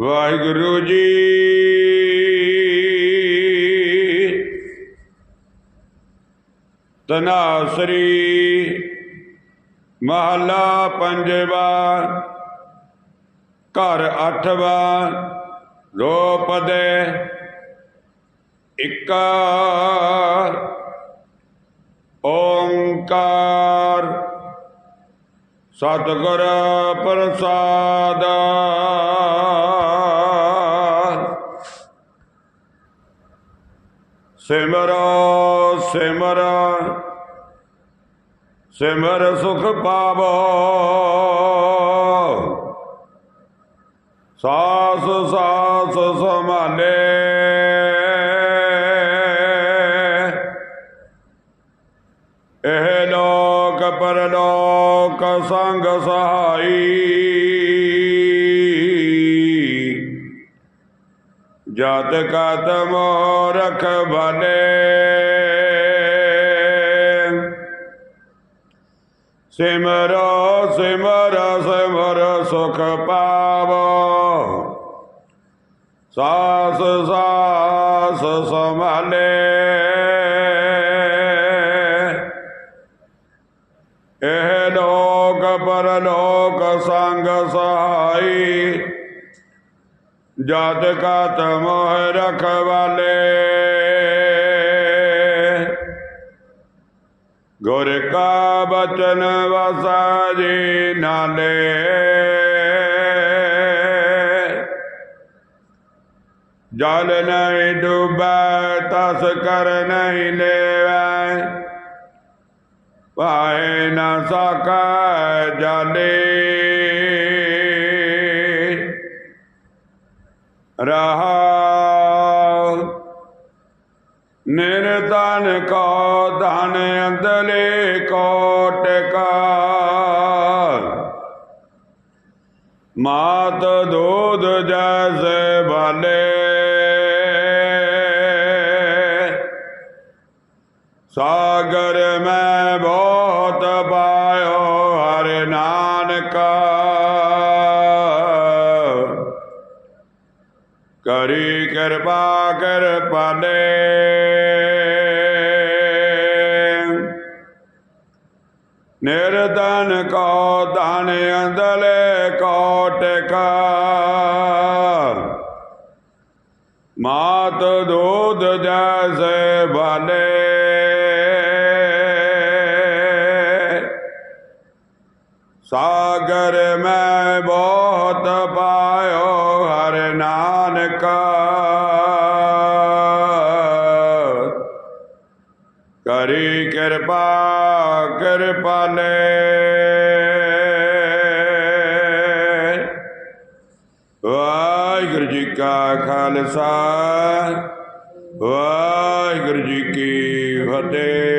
ਵਾਹਿਗੁਰੂ ਜੀ। ਤਨਾਸਰੀ ਮਹਲਾ ਪੰਜਵਾ ਘਰ ਅਠਵਾ ਰੋਪਦੇ ਇਕਾ। ਓੰਕਾਰ ਸਤਿਗੁਰ ਪ੍ਰਸਾਦ। ਸਿਮਰ ਸਿਮਰ ਸਿਮਰ ਸੁਖ ਪਾਵੋ। ਸਾਸ ਸਾਸ ਸਮਾਲੇ ਇਹ ਲੋਕ ਪਰਲੋਕ ਸੰਗ ਸਹਾਈ। ਜਤ ਕਦਮ ਰਖ ਬਨੇ। ਸਿਮਰੋ ਸਿਮਰ ਸਿਮਰ ਸੁਖ ਪਾਵੋ। ਸਾਸ ਸਾਸ ਸੰਭਾਲੇ। ਇਹ ਲੋਕ, ਪਰਲੋਕ ਸੰਗ ਸਹਾਈ ਜਤ ਕਤ ਮੋਹ ਰਖਵਾਲੇ ਗੁਰ ਕਾ ਬਚਨ ਵਸਾ ਜੀ ਨਾਲੇ। ਜਲ ਨਹੀਂ ਡੁਬੈ, ਤਸ ਕਰ ਨਹੀਂ ਲੈਵੈ। ਪਾਏ ਨਾ ਸਕੈ ਜਾਲੇ। ਰਹਾ। ਨਿਰਧਨ ਕੋ ਧਨ ਅੰਦਲੇ ਕੋਟ ਕਾ ਮਾਤ ਦੂਧ ਜਸ ਭਲੇ। ਸਾਗਰ ਮੈਂ ਬਹੁਤ ਬਾ ਕਿਰਪਾ ਕਰ ਪਾਲੇ ਨਿਰਧਨ ਕੋ ਧਨ ਅੰਦਲੇ ਕੋਟ ਕਾ ਮਾਤ ਦੂਧ ਜੈਸੇ ਬਾਲੇ। ਸਾਗਰ ਮੈਂ ਬਹੁਤ ਪਾਇਓ, ਹਰ ਨਾਨਕਾ। ਕਰੀ ਕਿਰਪਾ ਕਿਰਪਾਲੇ ਵਾਹਿਗੁਰੂ ਜੀ ਕਾ ਖਾਲਸਾ ਵਾਹਿਗੁਰੂ ਜੀ ਕੀ ਫਤਿਹ।